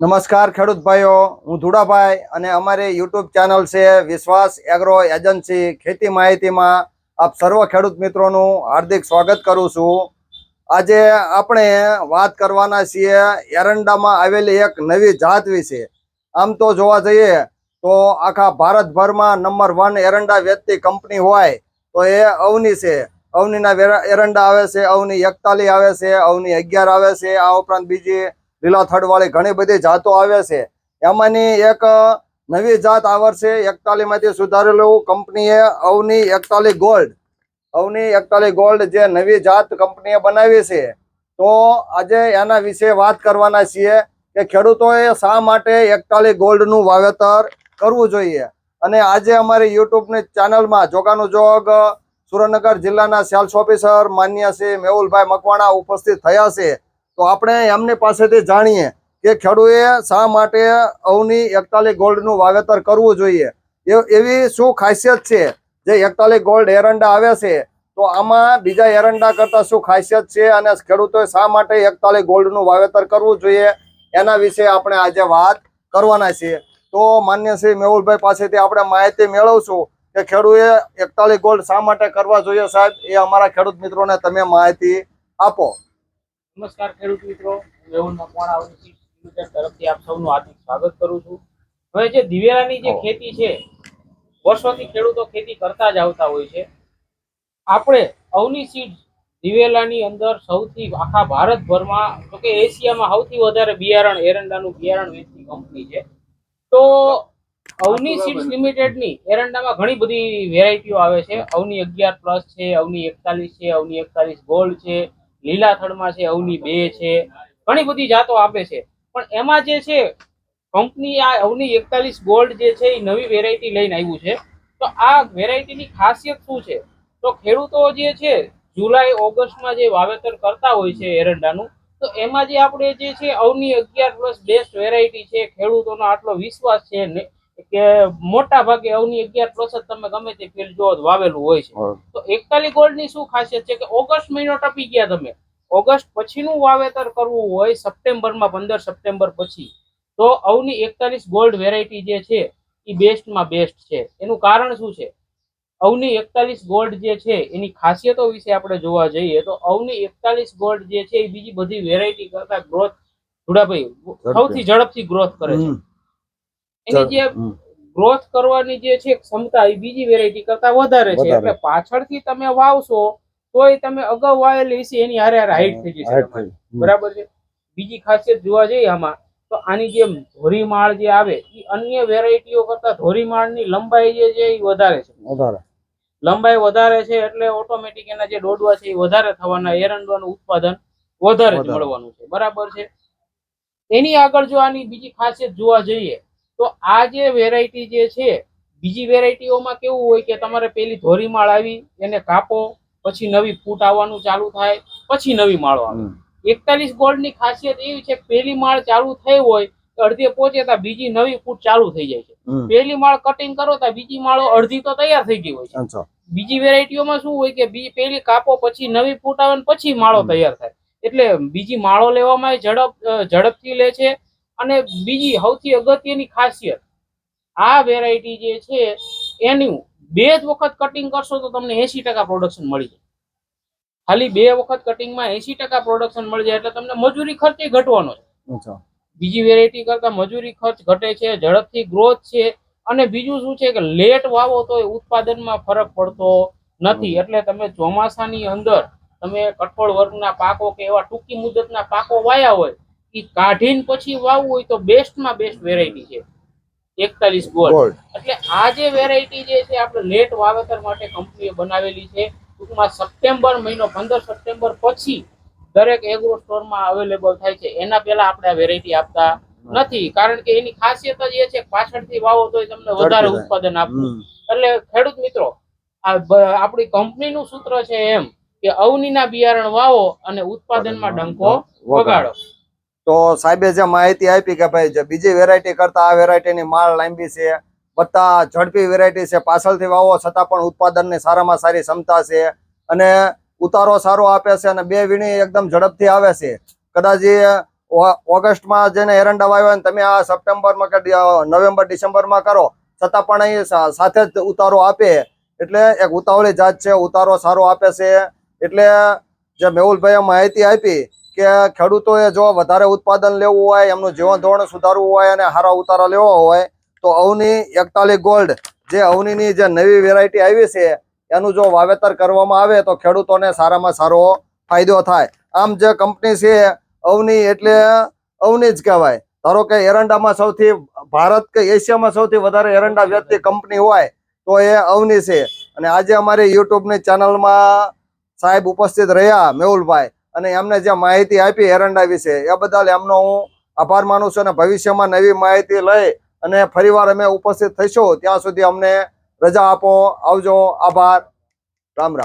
નમસ્કાર ખેડૂત ભાઈઓ, હું ધુડાભાઈ અને અમારી યુટ્યુબ ચેનલ છે વિશ્વાસ એગ્રો એજન્સી ખેતી માહિતીમાં આપ સર્વ ખેડૂત મિત્રોનું હાર્દિક સ્વાગત કરું છું. આજે આપણે વાત કરવાના છીએ એરંડામાં આવેલી એક નવી જાત વિશે. આમ તો જોવા જઈએ તો આખા ભારતભરમાં નંબર વન એરંડા વેચતી કંપની હોય તો એ અવની છે. અવનીના એરંડા આવે છે, અવની એકતાલીસ આવે છે, અવની અગિયાર આવે છે, આ ઉપરાંત બીજી લીલા થડવાળી ઘણી બધી જાતો આવે છે. એમાંની એક નવી જાત આ વર્ષે એકતાલી માંથી સુધારેલું કંપનીએ અવની એકતાલી ગોલ્ડ. અવની એકતાલી ગોલ્ડ જે નવી જાત કંપનીએ બનાવી છે. તો આજે એના વિશે વાત કરવાના છીએ કે ખેડૂતોએ શા માટે એકતાલી ગોલ્ડનું વાવેતર કરવું જોઈએ? અને આજે અમારી યુટ્યુબની ચેનલમાં જોગાનું જોગ, સુરેન્દ્રનગર જિલ્લાના સેલ્સ ઓફિસર માન્ય શ્રી મેહુલભાઈ મકવાણા ઉપસ્થિત થયા છે. તો આપણે એમની પાસેથી જાણીએ કે ખેડૂએ શા માટે અવની એકતાલીસ ગોલ્ડનું વાવેતર કરવું જોઈએ. એવી શું ખાસિયત છે? જે એકતાલીસ ગોલ્ડ એરંડા આવે છે, તો આમાં બીજા એરંડા કરતા શું ખાસિયત છે અને ખેડૂતોએ શા માટે એકતાલીસ ગોલ્ડનું વાવેતર કરવું જોઈએ? એના વિશે આપણે આજે વાત કરવાના છીએ. તો માન્ય શ્રી મેહુલભાઈ પાસેથી આપણે માહિતી મેળવશું કે ખેડૂએ એકતાલીસ ગોલ્ડ શા માટે કરવા જોઈએ સાહેબ? એ અમારા ખેડૂત મિત્રોને તમે માહિતી આપો. નમસ્કાર ખેડૂત મિત્રો. મેહુલ મકવાણા અવનીશી લિમિટેડ તરફથી આપ સૌનું હાર્દિક સ્વાગત કરું છું. હવે જે દિવેલાની જે ખેતી છે વર્ષોથી ખેડૂતો ખેતી કરતા જ આવતા હોય છે. આપણે અવની સીડ દિવેલાની અંદર સૌથી આખા ભારતભરમાં તો કે એશિયામાં સૌથી વધારે બિયારણ એરંડાનું બિયારણ વેચતી કંપની છે. તો અવની સીડ્સ લિમિટેડની એરંડામાં ઘણી બધી વેરાયટીઓ આવે છે. અવની અગિયાર પ્લસ છે અવની એકતાલીસ છે અવની એકતાલીસ ગોલ્ડ છે લીલા થડમાં છે, અવની બે છે, ઘણી બધી જાતો આપે છે. પણ એમાં જે છે, કંપની આ અવની એકતાલીસ ગોલ્ડ જે છે, એ નવી વેરાયટી લઈને આવ્યું છે. તો આ વેરાયટીની ખાસિયત શું છે? તો ખેડૂતો જે છે, જુલાઈ, ઓગસ્ટમાં જે વાવેતર કરતા હોય છે એરંડાનું, તો એમાં જે આપણે જે છે, અવની અગિયાર પ્લસ બેસ્ટ વેરાયટી છે, ખેડૂતોનો આટલો વિશ્વાસ છે કે મોટા ભાગે અવની અગિયાર પ્લસ જ તમે ગમે તે ફિલ્ડ જો વાવેલું હોય છે. તો એકતાલી ગોલ્ડની શું ખાસિયત છે કે ઓગસ્ટ મહિનો ટપી ગયા તમે. ઓગસ્ટ પછીનું વાવેતર કરવું હોય સપ્ટેમ્બરમાં પંદર સપ્ટેમ્બર પછી તો અવની એકતાલીસ ગોલ્ડ વેરાયટી જે છે એ બેસ્ટમાં બેસ્ટ છે. એનું કારણ શું છે? અવની એકતાલીસ ગોલ્ડ જે છે એની ખાસિયતો વિશે આપણે જોવા જઈએ તો અવની એકતાલીસ ગોલ્ડ જે છે એ બીજી બધી વેરાયટી કરતા ગ્રોથ ધુડાભાઈ સૌથી ઝડપથી ગ્રોથ કરે છે. એની જે ગ્રોથ કરવાની જે છે ક્ષમતા એ બીજી વેરાયટી કરતા વધારે છે. એટલે પાછળથી તમે વાવશો તોય તમે અગાઉ વાવેલી છે એની હારે હારે હાઈટ થઈ જશે. બરાબર છે? બીજી ખાસિયત જોવા જઈએ આમાં તો આની જે ધોરીમાળ જે આવે એ અન્ય વેરાયટીઓ કરતા ધોરીમાળની લંબાઈ જે છે એ વધારે છે. વધારે. લંબાઈ વધારે છે એટલે ઓટોમેટિક એના જે ડોડવા છે એ વધારે થવાના એરંડવાનું ઉત્પાદન વધારે. મળવાનું છે. બરાબર છે? એની આગળ જો આની બીજી ખાસિયત જોવા જઈએ તો આ જે વેરાયટી જે છે બીજી વેરાયટીઓમાં કેવું હોય કે તમારે પેલી ધોરી માળ આવી એને કાપો પછી નવી ફૂટ આવવાનું ચાલુ થાય પછી નવી માળો આવે. એકતાલીસ ગોલ્ડની ખાસિયત એવી છે પેલી માળ ચાલુ થઈ હોય તો અડધે પહોંચે ત્યાં બીજી નવી ફૂટ ચાલુ થઈ જાય છે. પેલી માળ કટિંગ કરો ત્યાં બીજી માળો અડધી તો તૈયાર થઈ ગઈ હોય છે. બીજી વેરાયટીઓમાં શું હોય કે બી પેલી કાપો પછી નવી ફૂટ આવે ને પછી માળો તૈયાર થાય. એટલે બીજી માળો લેવામાં ઝડપ ઝડપથી લે છે અને બીજી સૌથી અગત્યની ખાસિયત આ વેરાયટી જે છે એનું બે જ વખત કટિંગ કરશો તો તમને એસી ટકા પ્રોડક્શન મળી જાય. ખાલી બે વખત કટિંગમાં એસી ટકા પ્રોડક્શન મળી જાય એટલે તમને મજૂરી ખર્ચ ઘટવાનો છે. બીજી વેરાયટી કરતા મજૂરી ખર્ચ ઘટે છે ઝડપથી ગ્રોથ છે અને બીજું શું છે કે લેટ વાવો તો ઉત્પાદનમાં ફરક પડતો નથી. એટલે તમે ચોમાસાની અંદર તમે કઠોળ વર્ગના પાકો કે એવા ટૂંકી મુદતના પાકો વાયા હોય એ કાઢીને પછી વાવવું હોય તો બેસ્ટમાં બેસ્ટ વેરાયટી છે. એકતાલીસ ગોલ્ડ એટલે આ જે વેરાયટી જે છે આપણે લેટ વાવેતર માટે કંપનીએ બનાવેલી છે. ટૂંકમાં સપ્ટેમ્બર મહિનો પંદર સપ્ટેમ્બર પછી દરેક એગ્રો સ્ટોરમાં અવેલેબલ થાય છે. એના પહેલા આપણે આ વેરાયટી આપતા નથી. કારણ કે એની ખાસિયત જ એ છે પાછળથી વાવો તો તમને વધારે ઉત્પાદન આપવું એટલે ખેડૂત મિત્રો આપણી કંપનીનું સૂત્ર છે એમ કે અવનીના બિયારણ વાવો અને ઉત્પાદનમાં ડંકો વગાડો. તો સાહેબે જે માહિતી આપી કે ભાઈ જે બીજી વેરાયટી કરતા આ વેરાયટીની માળ લાંબી છે, બધા ઝડપી વેરાયટી છે, પાછળથી વાવો છતાં પણ ઉત્પાદનની સારામાં સારી ક્ષમતા છે અને ઉતારો સારો આપે છે અને બે વીણી એકદમ ઝડપથી આવે છે. કદાચ એ ઓગસ્ટમાં જેને એરંડા વાવ્યા તમે આ સપ્ટેમ્બરમાં કે નવેમ્બર, ડિસેમ્બરમાં કરો, છતાં પણ અહીં સાથે જ ઉતારો આપે. એટલે એક ઉતાવળી જાત છે, ઉતારો સારો આપે છે. એટલે જે મેહુલભાઈએ માહિતી આપી કે ખેડૂતોએ જો વધારે ઉત્પાદન લેવું હોય, એમનું જીવન ધોરણ સુધારવું હોય અને સારા ઉતારા લેવા હોય, તો અવની એકતાલીસ ગોલ્ડ, જે અવનીની જે નવી વેરાયટી આવી છે, એનું જો વાવેતર કરવામાં આવે, તો ખેડૂતોને સારામાં સારો ફાયદો થાય. આમ જે કંપની છે, અવની એટલે અવની જ કહેવાય. ધારો કે એરંડામાં સૌથી, ભારત કે એશિયામાં સૌથી વધારે એરંડા વ્યક્તિ કંપની હોય, તો એ અવની છે. અને આજે અમારી યુટ્યુબની ચેનલમાં સાહેબ ઉપસ્થિત રહ્યા, મેહુલભાઈ. અને એમને જે માહિતી આપી એરંડા વિશે એ બદલ એમનો હું આભાર માનું છું અને ભવિષ્યમાં નવી માહિતી લઈ અને ફરીવાર અમે ઉપસ્થિત થઈશું. ત્યાં સુધી અમને રજા આપો. આવજો. આભાર. રામ રામ.